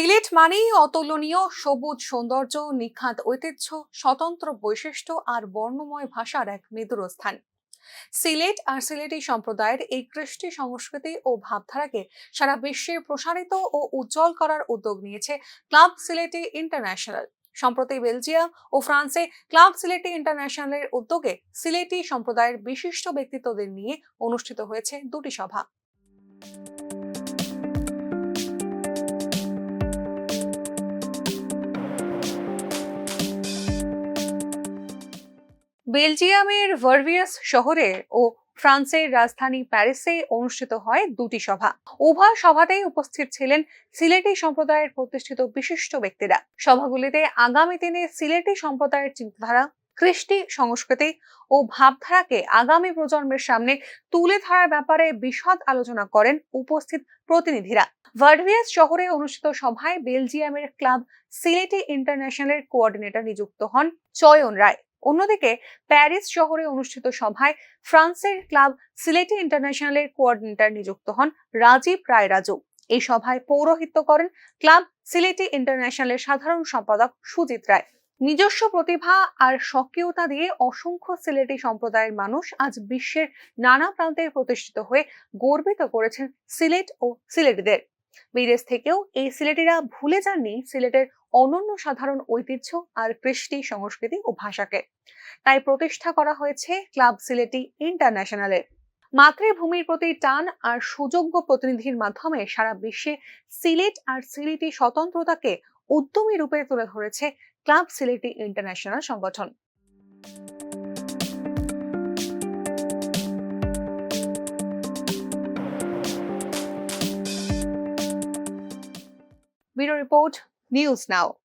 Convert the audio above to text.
সিলেট মানেই অতুলনীয়, সবুজ সৌন্দর্য, নিখাত ঐতিহ্য, স্বতন্ত্র বৈশিষ্ট্য আর বর্ণময় ভাষার এক মৃদুর স্থান। সিলেট আর সিলেটি সম্প্রদায়ের এই কৃষ্টি সংস্কৃতি ও ভাবধারাকে সারা বিশ্বে প্রসারিত ও উজ্জ্বল করার উদ্যোগ নিয়েছে ক্লাব সিলেটি ইন্টারন্যাশনাল। সম্প্রতি বেলজিয়াম ও ফ্রান্সে ক্লাব সিলেটি ইন্টারন্যাশনালের উদ্যোগে সিলেটি সম্প্রদায়ের বিশিষ্ট ব্যক্তিত্বদের নিয়ে অনুষ্ঠিত হয়েছে দুটি সভা। বেলজিয়ামের ভার্ভিয়াস শহরে ও ফ্রান্সের রাজধানী প্যারিসে অনুষ্ঠিত হয় দুটি সভা। উভয় সভাতেই উপস্থিত ছিলেন সিলেটি সম্প্রদায়ের প্রতিষ্ঠিত বিশিষ্ট ব্যক্তিরা। সভাগুলিতে আগামী দিনে সিলেটি সম্প্রদায়ের চিন্তাধারা, কৃষ্টি সংস্কৃতি ও ভাবধারাকে আগামী প্রজন্মের সামনে তুলে ধরার ব্যাপারে বিশদ আলোচনা করেন উপস্থিত প্রতিনিধিরা। ভার্ভিয়াস শহরে অনুষ্ঠিত সভায় বেলজিয়ামের ক্লাব সিলেটি ইন্টারন্যাশনালের কোঅর্ডিনেটর নিযুক্ত হন চয়ন রায়। অন্যদিকে প্যারিস শহরে অনুষ্ঠিত সভায় ফ্রান্সের ক্লাব সিলেটি ইন্টারন্যাশনালের কোঅর্ডিনেটর নিযুক্ত হন রাজীব রায় রাজু এই সভায় পৌরোহিত্য করেন ক্লাব সিলেটি ইন্টারন্যাশনালের সাধারণ সম্পাদক সুজিত রায়। নিজস্ব প্রতিভা আর সক্রিয়তা দিয়ে অসংখ্য সিলেটি সম্প্রদায়ের মানুষ আজ বিশ্বের নানা প্রান্তে প্রতিষ্ঠিত হয়ে গর্বিত করেছেন সিলেট ও সিলেটিদের। বিদেশ থেকেও এই সিলেটিরা ভুলে যাননি সিলেটের অনন্য সাধারণ ঐতিহ্য আর কৃষ্টি সংস্কৃতি ও ভাষাকে। তাই প্রতিষ্ঠা করা হয়েছে ক্লাব সিলেটি ইন্টারন্যাশনালের মাতৃভূমির প্রতি টান আর সুযোগ্য প্রতিনিধির মাধ্যমে সারা বিশ্বে সিলেট আর সিলেটি স্বতন্ত্রতাকে উদ্যমী রূপে তুলে ধরেছে ক্লাব সিলেটি ইন্টারন্যাশনাল সংগঠন। Video Report, News Now.